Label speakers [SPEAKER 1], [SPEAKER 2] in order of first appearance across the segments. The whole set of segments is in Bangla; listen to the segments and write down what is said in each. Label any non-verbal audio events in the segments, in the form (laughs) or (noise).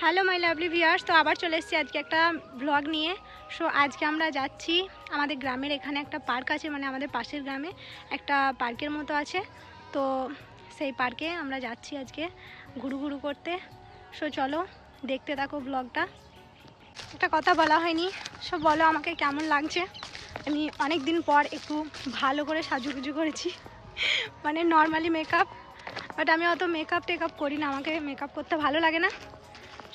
[SPEAKER 1] হ্যালো মাই লাভলি ভিউয়ার্স তো আবার চলে এসেছি আজকে একটা ব্লগ নিয়ে। সো আজকে আমরা যাচ্ছি আমাদের গ্রামের এখানে একটা পার্ক আছে মানে আমাদের পাশের গ্রামে একটা পার্কের মতো আছে। তো সেই পার্কে আমরা যাচ্ছি আজকে ঘুরু ঘুরু করতে। সো চলো দেখতে থাকো ব্লগটা একটা কথা বলা হয়নি। সব বলো আমাকে কেমন লাগছে? আমি অনেক দিন পর একটু ভালো করে সাজুগুজু করেছি। মানে নর্মালি মেকআপ বাট আমি অত মেকআপ টেকআপ করি না। আমাকে মেকআপ করতে ভালো লাগে না।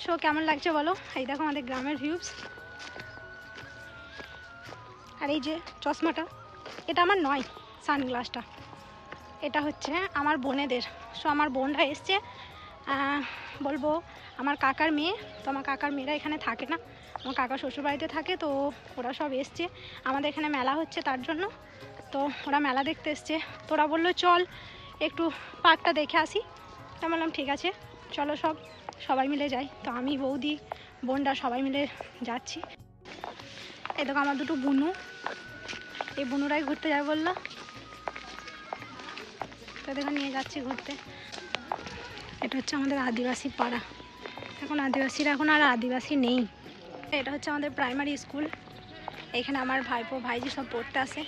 [SPEAKER 1] সো কেমন লাগছে বলো? এই দেখো আমাদের গ্রামের ভিউস আর এই যে চশমাটা, এটা আমার নয় সানগ্লাসটা এটা হচ্ছে আমার বোনেদের। সো আমার বোনরা এসছে বলব আমার কাকার মেয়ে। তো আমার কাকার মেয়েরা এখানে থাকে না। আমার কাকা শ্বশুরবাড়িতে থাকে, তো ওরা সব এসছে। আমাদের এখানে মেলা হচ্ছে তার জন্য। তো ওরা মেলা দেখতে এসছে। তো ওরা বলল, চল, একটু পার্কটা দেখে আসি। তা বললাম, ঠিক আছে, চলো সব। সবাই মিলে যাই। তো আমি, বৌদি, বোনরা সবাই মিলে যাচ্ছি। এই দেখো আমার দুটো বুনু। এই বুনুরাই ঘুরতে যায় বলল। তো দেখো নিয়ে যাচ্ছি ঘুরতে। এটা হচ্ছে আমাদের আদিবাসী পাড়া। এখন আদিবাসীরা এখন আর আদিবাসী নেই। এটা হচ্ছে আমাদের প্রাইমারি স্কুল এখানে আমার ভাইপো, ভাইজি সব পড়তে আসে।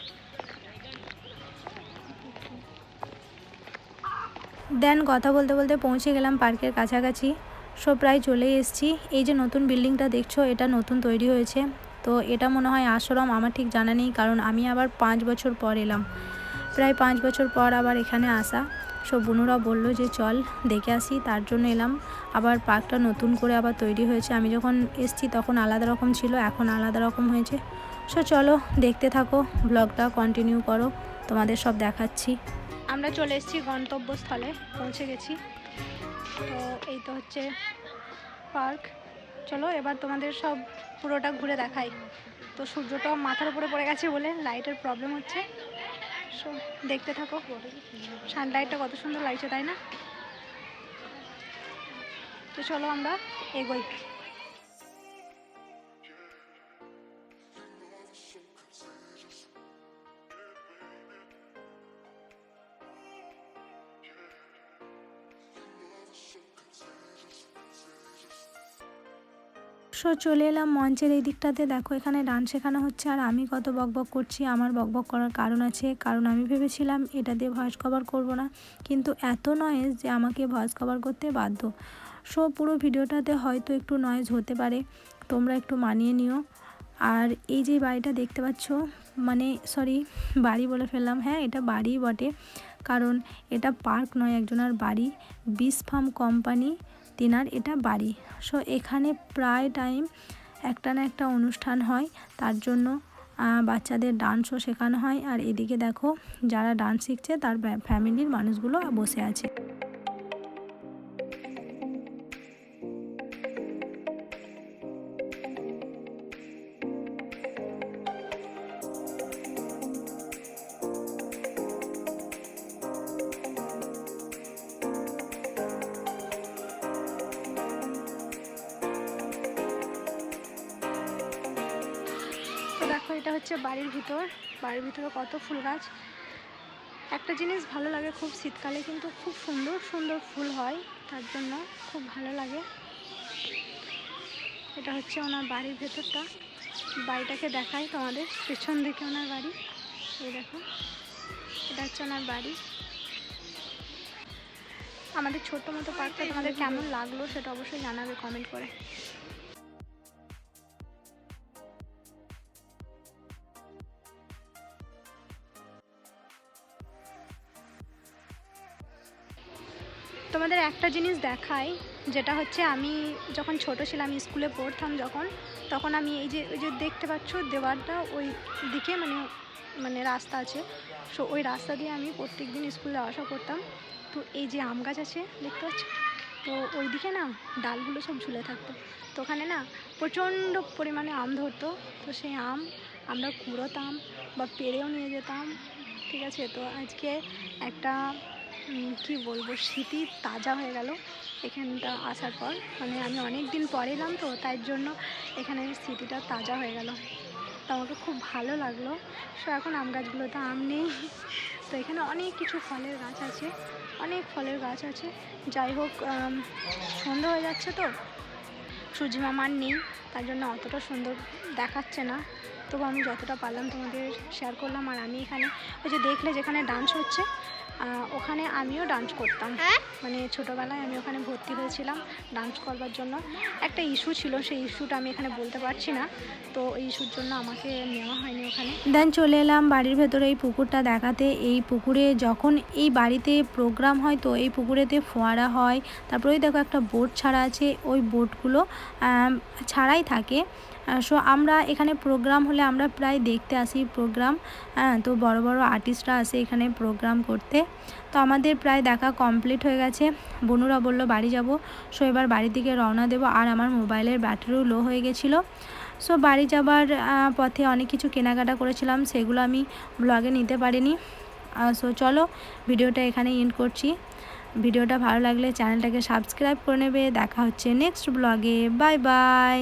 [SPEAKER 2] দেন কথা বলতে বলতে পৌঁছে গেলাম পার্কের কাছাকাছি। সো প্রায় চলে এসেছি। এই যে নতুন বিল্ডিংটা দেখছ, এটা নতুন তৈরি হয়েছে। তো এটা মনে হয় আশ্রম, আমার ঠিক জানা নেই, কারণ আমি আবার পাঁচ বছর পর এলাম। প্রায় পাঁচ বছর পর আবার এখানে আসা। সো বুনুরা বলল যে, চল, দেখে আসি। তার জন্য এলাম। আবার পার্কটা নতুন করে আবার তৈরি হয়েছে। আমি যখন এসছি তখন আলাদা রকম ছিল, এখন আলাদা রকম হয়েছে। সো চলো, দেখতে থাকো, ব্লগটা কন্টিনিউ করো। তোমাদের সব দেখাচ্ছি।
[SPEAKER 1] আমরা চলে এসেছি গন্তব্যস্থলে, পৌঁছে গেছি। তো এই তো হচ্ছে পার্ক। চলো, এবার তোমাদের সব পুরোটা ঘুরে দেখাই। তো সূর্যটা মাথার উপরে পড়ে গেছে বলে লাইটের প্রবলেম হচ্ছে। সো দেখতে থাকো। সানলাইটটা কত সুন্দর লাগছে, তাই না? তো চলো আমরা এগোই।
[SPEAKER 2] সো চলে এলাম মঞ্চের এই দিকটাতে। দেখো, এখানে ডান্স শেখানো হচ্ছে আর আমি কত বকবক করছি, আমার বকবক করার কারণ আছে। কারণ আমি ভেবেছিলাম এটা দিয়ে ভয়েস কভার করব না। কিন্তু এত নয়েজ যে আমাকে ভয়েস কভার করতে বাধ্য। সো পুরো ভিডিওটাতে হয়তো একটু নয়েজ হতে পারে। তোমরা একটু মানিয়ে নিও। আর এই যে বাড়িটা দেখতে পাচ্ছ মানে সরি বাড়ি বলে ফেললাম। হ্যাঁ এটা বাড়িই বটে। কারণ এটা পার্ক নয়, একজনের বাড়ি। বিস ফার্ম কোম্পানি তিনার এটা বাড়ি। সো এখানে প্রায় টাইম একটা না একটা অনুষ্ঠান হয়। তার জন্য বাচ্চাদের ডান্সও শেখানো হয়। আর এদিকে দেখো, যারা ডান্স শিখছে, তার ফ্যামিলির মানুষগুলো বসে আছে।
[SPEAKER 1] হচ্ছে বাড়ির ভিতর। বাড়ির ভিতরে কত ফুল গাছ। একটা জিনিস ভালো লাগে খুব শীতকালে, কিন্তু খুব সুন্দর সুন্দর ফুল হয়। তার জন্য খুব ভালো লাগে। এটা হচ্ছে ওনার বাড়ির ভেতরটা। বাড়িটাকে দেখাই তোমাদের। পেছন দিকে ওনার বাড়ি। এই দেখো। এটা হচ্ছে ওনার বাড়ি। আমাদের ছোট্ট মতো পার্কটা তোমাদের কেমন লাগল সেটা অবশ্যই জানাবে কমেন্ট করে। তোমাদের একটা জিনিস দেখাই, যেটা হচ্ছে আমি যখন ছোট ছিলাম, স্কুলে পড়তাম যখন, তখন আমি এই যে, ওই যে দেখতে পাচ্ছ দেওয়ারটা ওই দিকে মানে মানে রাস্তা আছে। সো ওই রাস্তা দিয়ে আমি প্রত্যেক দিন স্কুলে আসা করতাম। তো এই যে আম গাছ আছে, দেখতে পাচ্ছ? তো ওই দিকে না ডালগুলো সব ঝুলে থাকতো। তো ওখানে না প্রচণ্ড পরিমাণে আম ধরতো। তো সেই আম আমরা কুড়োতাম বা পেরেও নিয়ে যেতাম। ঠিক আছে? তো আজকে একটা কি বলব, স্মৃতি তাজা হয়ে গেল এখানটা আসার পর। মানে আমি অনেক দিন পরে এলাম তো, তাই জন্য এখানে স্মৃতিটা তাজা হয়ে গেল। তো আমাকে খুব ভালো লাগল। সো এখন আম গাছগুলোতে আম নেই। (laughs) তো এখানে অনেক কিছু ফলের গাছ আছে, অনেক ফলের গাছ আছে। যাই হোক সন্ধ্যা হয়ে যাচ্ছে তো। সূর্যি মামার নেই, তার জন্য অতটা সুন্দর দেখাচ্ছে না। তবু আমি যতটা পারলাম তোমাদের শেয়ার করলাম আর আমি এখানে। ওই যে দেখলে যেখানে ডান্স হচ্ছে ওখানে আমিও ডান্স করতাম। মানে ছোটোবেলায় আমি ওখানে ভর্তি হয়েছিলাম ডান্স করবার জন্য। একটা ইস্যু ছিল সেই ইস্যুটা আমি এখানে বলতে পারছি না। তো এই ইস্যুর জন্য আমাকে নেওয়া হয়নি ওখানে।
[SPEAKER 2] দেন চলে এলাম বাড়ির ভেতরে এই পুকুরটা দেখাতে। এই পুকুরে যখন এই বাড়িতে প্রোগ্রাম হয় তো এই পুকুরেতে ফোয়ারা হয়। তারপরে ওই দেখো একটা বোট ছাড়া আছে। ওই বোটগুলো ছাড়াই থাকে। সো আমরা এখানে প্রোগ্রাম হলে আমরা প্রায় দেখতে আসি প্রোগ্রাম হ্যাঁ তো বড় বড় আর্টিস্টরা আসে এখানে প্রোগ্রাম করতে। তো আমাদের প্রায় দেখা কমপ্লিট হয়ে গেছে। বনুরা বলল, বাড়ি যাব। সো এবার বাড়ির দিকে রওনা দেবো। আর আমার মোবাইলের ব্যাটারিও লো হয়ে গেছিল। সো বাড়ি যাবার পথে অনেক কিছু কেনাকাটা করেছিলাম। সেগুলো আমি ব্লগে নিতে পারিনি। সো চলো, ভিডিওটা এখানে এন্ড করছি। ভিডিওটা ভালো লাগলে চ্যানেলটাকে সাবস্ক্রাইব করে নেবে। দেখা হচ্ছে নেক্সট ব্লগে বাই বাই